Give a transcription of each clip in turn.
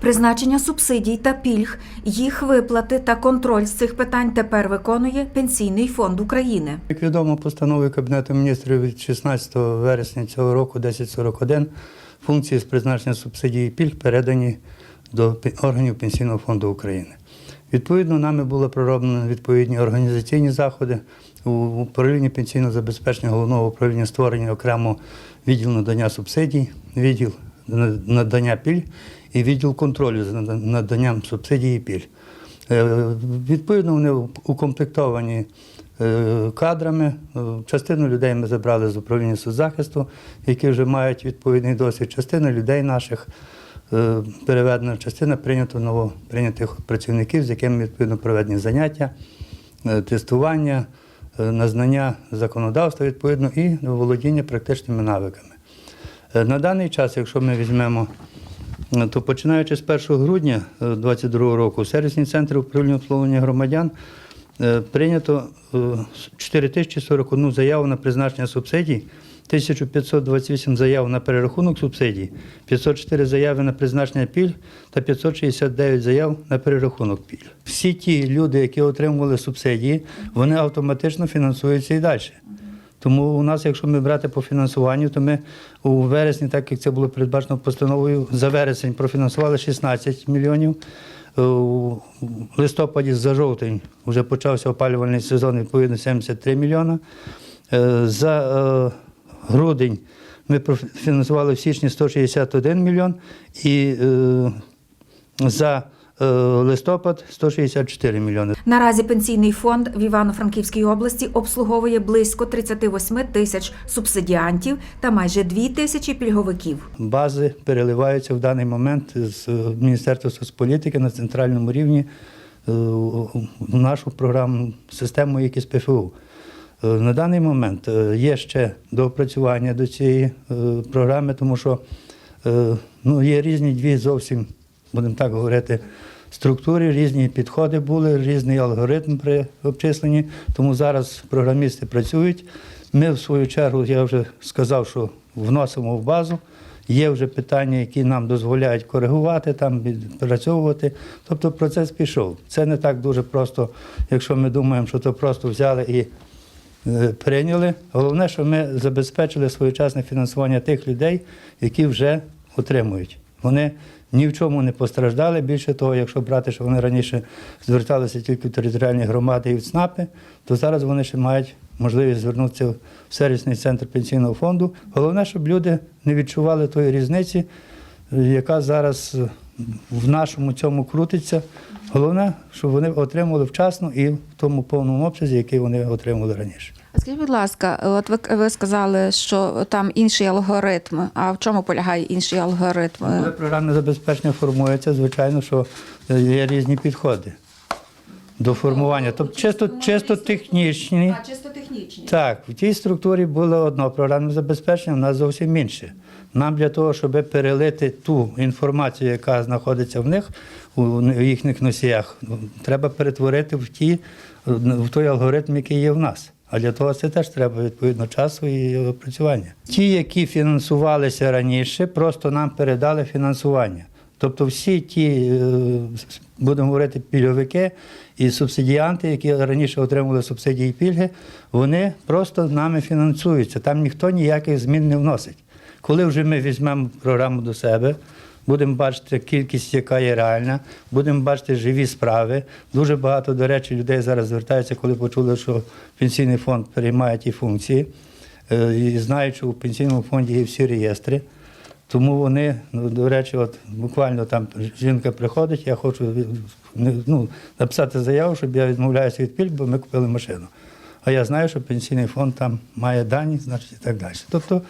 Призначення субсидій та пільг, їх виплати та контроль з цих питань тепер виконує Пенсійний фонд України. Як відомо, постановою Кабінету міністрів від 16 вересня цього року 1041 функції з призначення субсидій і пільг передані до органів Пенсійного фонду України. Відповідно, нами було пророблено відповідні організаційні заходи у управлінні пенсійного забезпечення головного управління створення окремо відділ надання субсидій, відділ надання пільг і відділ контролю за наданням субсидій і пільг. Е, Відповідно, вони укомплектовані е, кадрами. Е, Частину людей ми забрали з управління соцзахисту, які вже мають відповідний досвід. Частина людей наших переведена, частина прийнято новоприйнятих працівників, з якими відповідно проведені заняття, е, тестування, е, на знання законодавства відповідно і володіння практичними навиками. Е, На даний час, якщо ми візьмемо, е, то починаючи з 1 грудня 2022 року, сервісні центри управління обслуговування громадян е, прийнято е, 4041 заяву на призначення субсидій, 1528 заяв на перерахунок субсидій, 504 заяви на призначення пільг та 569 заяв на перерахунок пільг. Всі ті люди, які отримували субсидії, вони автоматично фінансуються і далі. Тому у нас, якщо ми брати по фінансуванню, то ми у вересні, так як це було передбачено постановою, за вересень профінансували 16 мільйонів. Е, У листопаді за жовтень вже почався опалювальний сезон, відповідно 73 мільйона. Е, За е, грудень ми профінансували в січні 161 мільйон і е, за е, листопад 164 мільйони. Наразі пенсійний фонд в Івано-Франківській області обслуговує близько 38 тисяч субсидіантів та майже 2 тисячі пільговиків. бази переливаються в даний момент з е, Міністерства соцполітики на центральному рівні е, в нашу програмну систему якісь ПФУ. Е, На даний момент е, є ще доопрацювання до цієї е, програми, тому що е, ну, є різні дві зовсім, будемо так говорити, структури, різні підходи були, різний алгоритм при обчисленні. Тому зараз програмісти працюють. Ми, в свою чергу, я вже сказав, що вносимо в базу. Є вже питання, які нам дозволяють коригувати, там відпрацьовувати. Тобто процес пішов. Це не так дуже просто, якщо ми думаємо, що то просто взяли і е, прийняли. Головне, що ми забезпечили своєчасне фінансування тих людей, які вже отримують. Вони ні в чому не постраждали. Більше того, якщо брати, що вони раніше зверталися тільки в територіальні громади і в ЦНАПи, то зараз вони ще мають можливість звернутися в сервісний центр пенсійного фонду. Головне, щоб люди не відчували тої різниці, е, яка зараз е, в нашому цьому крутиться. Головне, щоб вони отримували вчасно і в тому повному обсязі, який вони отримували раніше. А Скажіть, будь ласка, от ви, ви сказали, що там інший алгоритм. А в чому полягає інший алгоритм? Коли програмне забезпечення формується, звичайно, що е, є різні підходи до формування. Тобто чисто, чисто технічні. чисто технічні. Так, в тій структурі було одно програмне забезпечення, в нас зовсім інше. Нам для того, щоб перелити ту інформацію, яка знаходиться в них, у їхніх носіях, треба перетворити в, ті, в той алгоритм, який є в нас. А для того це теж треба відповідно часу і опрацювання. Ті, які фінансувалися раніше, просто нам передали фінансування. Тобто всі ті, е, будемо говорити, пільговики і субсидіанти, які раніше отримували субсидії і пільги, вони просто нами фінансуються. Там ніхто ніяких змін не вносить. Коли вже ми візьмемо програму до себе, будемо бачити кількість, яка є реальна, будемо бачити живі справи. Дуже багато, до речі, людей зараз звертаються, коли почули, що пенсійний фонд переймає ті функції, е, і знають, що у пенсійному фонді є всі реєстри. Тому вони, ну, до речі, от буквально там жінка приходить, я хочу ну, написати заяву, щоб я відмовляюся від пільг, бо ми купили машину. А я знаю, що пенсійний фонд там має дані, значить і так далі. Тобто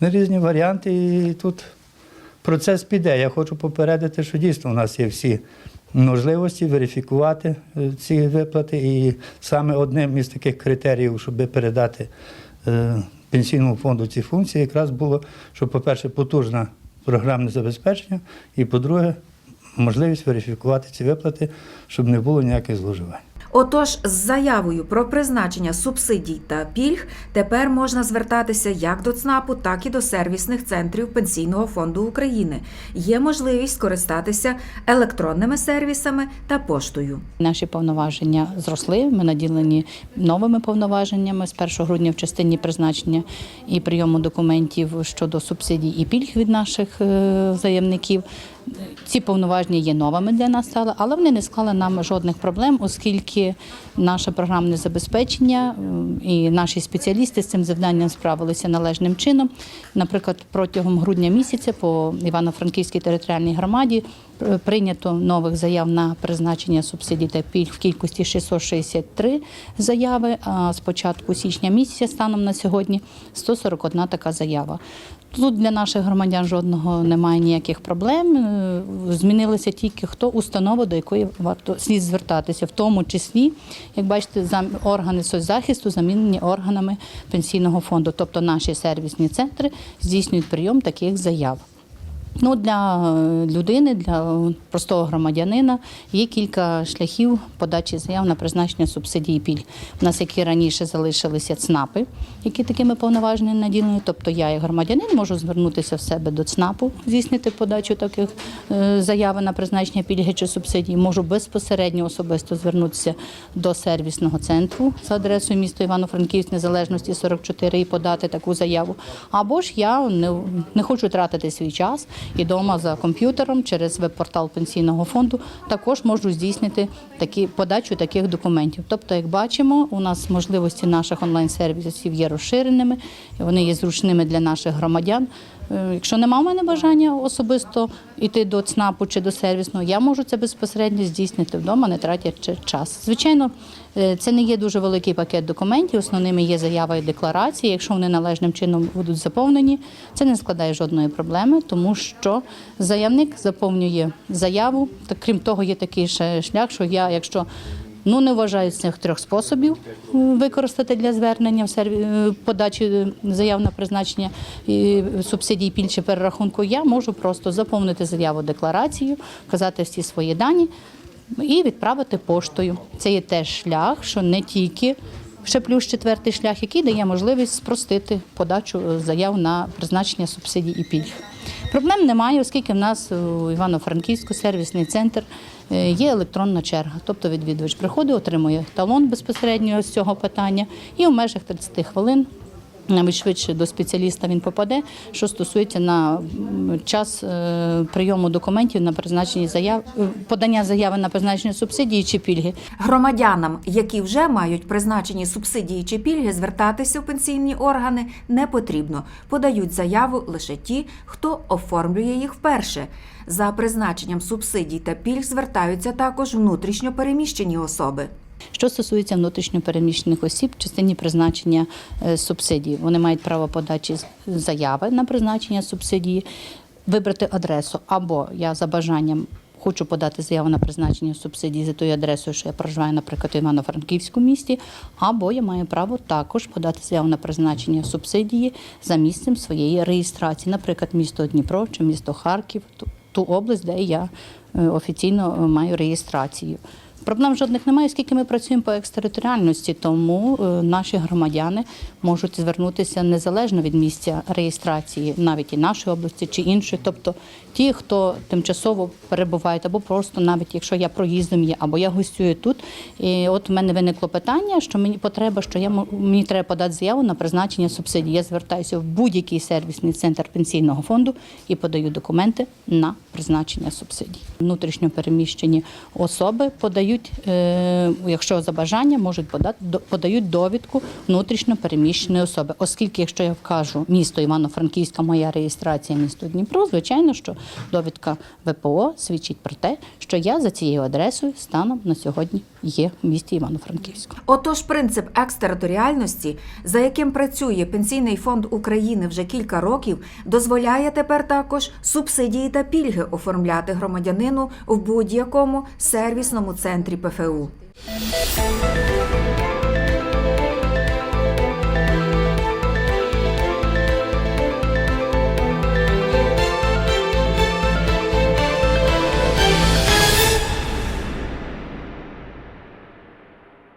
різні варіанти, і тут процес піде. Я хочу попередити, що дійсно у нас є всі можливості верифікувати е, ці виплати. І саме одним із таких критеріїв, щоб передати е, пенсійному фонду ці функції, якраз було, що, по-перше, потужне програмне забезпечення, і по-друге, можливість верифікувати ці виплати, щоб не було ніяких зловживань. Отож, з заявою про призначення субсидій та пільг тепер можна звертатися як до ЦНАПу, так і до сервісних центрів Пенсійного фонду України. Є можливість скористатися електронними сервісами та поштою. Наші повноваження зросли. Ми наділені новими повноваженнями з 1 грудня в частині призначення і прийому документів щодо субсидій і пільг від наших е, заявників. Ці повноваження є новими для нас стали, але вони не склали нам жодних проблем, оскільки наше програмне забезпечення і наші спеціалісти з цим завданням справилися належним чином. Наприклад, протягом грудня місяця по Івано-Франківській територіальній громаді е, прийнято нових заяв на призначення субсидій та пільг в кількості 663 заяви. А з початку січня місяця станом на сьогодні 141 така заява. Тут для наших громадян жодного немає ніяких проблем. Е, Змінилися тільки хто установа, до якої варто слід звертатися, в тому числі, як бачите, органи соцзахисту замінені органами пенсійного фонду, тобто наші сервісні центри здійснюють прийом таких заяв. Ну, для е, людини, для простого громадянина є кілька шляхів подачі заяв на призначення субсидій і пільг. У нас, які раніше залишилися ЦНАПи, які такими повноваженнями наділені. Тобто я, як громадянин, можу звернутися в себе до ЦНАПу, здійснити подачу таких е, заяви на призначення пільги чи субсидій. Можу безпосередньо особисто звернутися до сервісного центру за адресою місто Івано-Франківськ Незалежності 44 і подати таку заяву. Або ж я не, не хочу тратити свій час і вдома за комп'ютером через веб-портал пенсійного фонду також можу здійснити такі подачу таких документів. Тобто, як бачимо, у нас можливості наших онлайн-сервісів є розширеними, вони є зручними для наших громадян. Е, Якщо нема в мене бажання особисто йти до ЦНАПу чи до сервісного, я можу це безпосередньо здійснити вдома, не тратячи час. Звичайно, е, це не є дуже великий пакет документів. Основними є заява і декларації. Якщо вони належним чином будуть заповнені, це не складає жодної проблеми, тому що заявник заповнює заяву. Крім того, є такий ще шлях, що я, якщо Ну, не вважаю з цих трьох способів е, використати для звернення е, подачі е, заяв на призначення субсидій пільг чи перерахунку. Я можу просто заповнити заяву декларацію, вказати всі свої дані і відправити поштою. Це є теж шлях, що не тільки ще плюс четвертий шлях, який дає можливість спростити подачу заяв на призначення субсидій і пільг. Проблем немає, оскільки в нас у Івано-Франківську сервісний центр е, є електронна черга. Тобто відвідувач приходить, отримує талон безпосередньо з цього питання, і в межах 30 хвилин. Навіть швидше до спеціаліста він попаде, що стосується на час е, прийому документів на призначення заяв, е, подання заяви на призначення субсидії чи пільги. Громадянам, які вже мають призначені субсидії чи пільги, звертатися в пенсійні органи не потрібно. Подають заяву лише ті, хто оформлює їх вперше. За призначенням субсидій та пільг звертаються також внутрішньо переміщені особи. Що стосується внутрішньопереміщених осіб, в частині призначення е, субсидій, вони мають право подачі заяви на призначення субсидії, вибрати адресу, або я за бажанням. Хочу подати заяву на призначення субсидії за тою адресою, що я проживаю, наприклад, у Івано-Франківському місті, або я маю право також подати заяву на призначення субсидії за місцем своєї реєстрації, наприклад, місто Дніпро чи місто Харків, ту, ту область, де я е, офіційно е, маю реєстрацію. Проблем жодних немає, оскільки ми працюємо по екстериторіальності, тому е, наші громадяни можуть звернутися незалежно від місця реєстрації, навіть і нашої області чи іншої. Тобто ті, хто тимчасово перебувають, або просто навіть якщо я проїздом є, або я гостюю тут. І от в мене виникло питання, що мені потреба, що я мені треба подати заяву на призначення субсидій. Я звертаюся в будь-який сервісний центр пенсійного фонду і подаю документи на призначення субсидій. Внутрішньо переміщені особи подають, е, якщо за бажання, можуть подати подають довідку внутрішньо переміщеної особи. Оскільки, якщо я вкажу місто Івано-Франківська, моя реєстрація місто Дніпро, звичайно, що довідка ВПО свідчить про те, що я за цією адресою станом на сьогодні є в місті Івано-Франківську. Отож, принцип екстериторіальності, за яким працює Пенсійний фонд України вже кілька років, дозволяє тепер також субсидії та пільги оформляти громадянину в будь-якому сервісному центрі ПФУ.